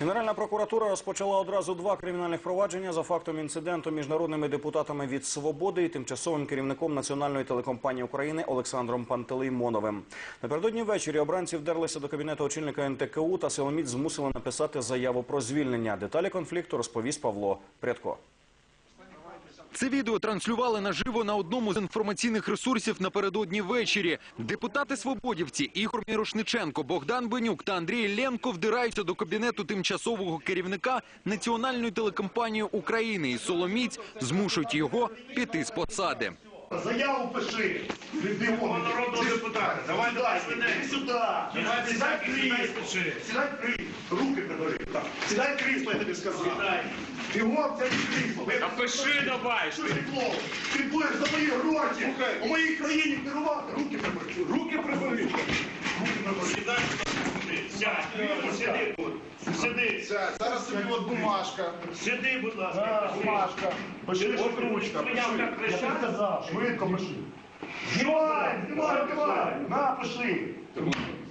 Генеральна прокуратура розпочала одразу два кримінальних провадження за фактом інциденту між народними депутатами від «Свободи» і тимчасовим керівником Національної телекомпанії України Олександром Пантелеймоновим. Напередодні ввечері обранці вдерлися до кабінету очільника НТКУ та силоміць змусили написати заяву про звільнення. Деталі конфлікту розповість Павло Прядко. Це відео транслювали наживо на одному з інформаційних ресурсів напередодні ввечері. Депутати свободівці Ігор Мірошниченко, Богдан Бенюк та Андрій Ленко вдираються до кабінету тимчасового керівника Національної телекомпанії України і Соломіць змушують його піти з посади. Заяву пиши. Народного депутата. Давай, давай, Сюди. сюди. Давай, Сідай сідай, крісло. Сідай крісло. Руки прибери. Сідай крісло, я тобі сказав. Сідай. Бігом це крісло. Та пиши давай. Що ти клоун? Ти будеш за мої гроші. У моїй країні керувати. Руки прибери. Руки прибери. Руки прибери. Сідай сюди. Сядь. Сиди. Сядь. Зараз тобі от бумажка. Сиди, будь ласка. бумажка. Пиши, Ти от що, ручка. ти Пиши. Я тобі казав. Швидко пиши. Знімай, знімай, знімай. На, пиши.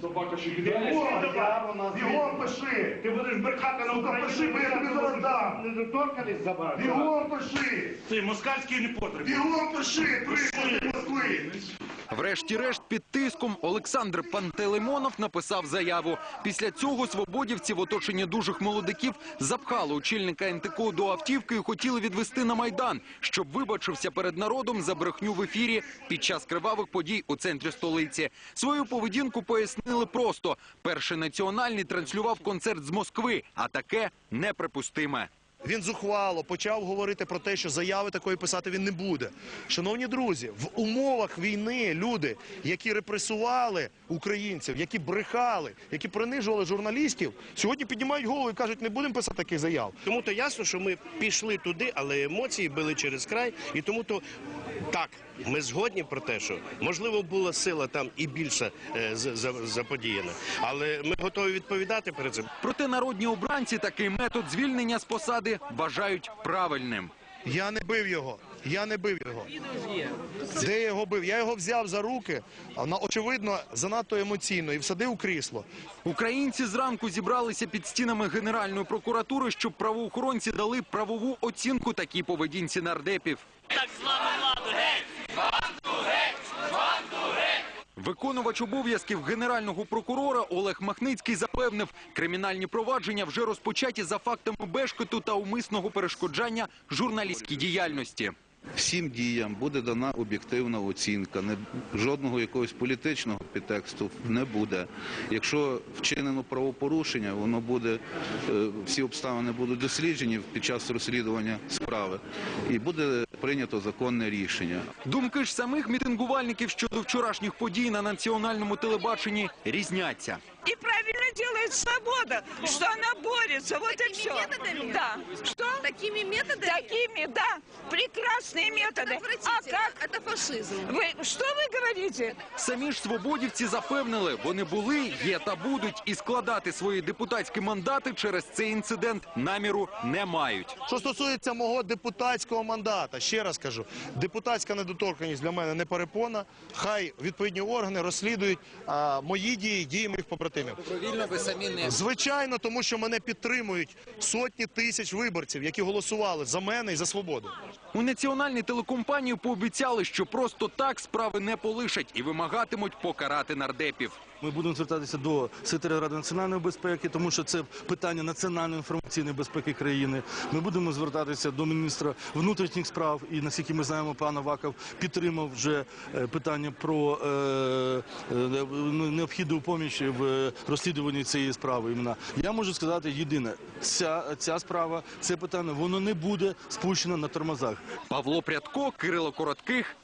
Собака ще Бігом, Бігом пиши. Ти будеш брехати на Сука, пиши, бо я тобі зараз дам. Не доторкались за вас. Бігом пиши. Ти москальський не потрібен. Бігом пиши. Приклади Москви. Врешті-решт, під тиском Олександр Пантелеймонов написав заяву. Після цього свободівці в оточенні дужих молодиків запхали очільника НТКО до автівки і хотіли відвести на Майдан, щоб вибачився перед народом за брехню в ефірі під час кривавих подій у центрі столиці. Свою поведінку пояснили просто. Перший національний транслював концерт з Москви, а таке неприпустиме. Він зухвало почав говорити про те, що заяви такої писати він не буде. Шановні друзі, в умовах війни люди, які репресували українців, які брехали, які принижували журналістів, сьогодні піднімають голову і кажуть, не будемо писати таких заяв. Тому то ясно, що ми пішли туди, але емоції били через край, і тому то так. Ми згодні про те, що можливо була сила там і більша е, за- за- заподіяна, але ми готові відповідати перед цим. Проте народні обранці такий метод звільнення з посади вважають правильним. Я не бив його. Я не бив його. Де я його бив? Я його взяв за руки, очевидно занадто емоційно і всадив у крісло. Українці зранку зібралися під стінами Генеральної прокуратури, щоб правоохоронці дали правову оцінку такій поведінці нардепів. Виконувач обов'язків генерального прокурора Олег Махницький запевнив, кримінальні провадження вже розпочаті за фактами бешкету та умисного перешкоджання журналістській діяльності. Всім діям буде дана об'єктивна оцінка. Жодного якогось політичного підтексту не буде. Якщо вчинено правопорушення, воно буде, е, всі обставини будуть досліджені під час розслідування справи і буде прийнято законне рішення. Думки ж самих мітингувальників щодо вчорашніх подій на національному телебаченні різняться. І правильно делает свобода, что она борется. Вот и все. методами? Да. Что? Такими методами? Такими, да Прекрасные методы. А Отвратительно. как? Это фашизм. Вы, что вы говорите? Самі ж свободівці запевнили, вони були, є та будуть, і складати свої депутатські мандати через цей інцидент наміру не мають. Що стосується мого депутатського мандата, ще раз кажу, депутатська недоторканність для мене не перепона. Хай відповідні органи розслідують а, мої дії, дії моїх побратимів. Добровільно ви самі не Звичайно, тому що мене підтримують сотні тисяч виборців, які голосували за мене і за свободу. У національній телекомпанії пообіцяли, що просто так справи не полишать і вимагатимуть покарати нардепів. Ми будемо звертатися до секретаря Ради національної безпеки, тому що це питання національної інформаційної безпеки країни. Ми будемо звертатися до міністра внутрішніх справ. І наскільки ми знаємо, пан Аваков підтримав вже е, питання про е, е, необхідну поміч в розслідуванні цієї справи. Я можу сказати єдине: ця, ця справа, це питання, воно не буде спущено на тормозах. Павло Прядко, Кирило Коротких.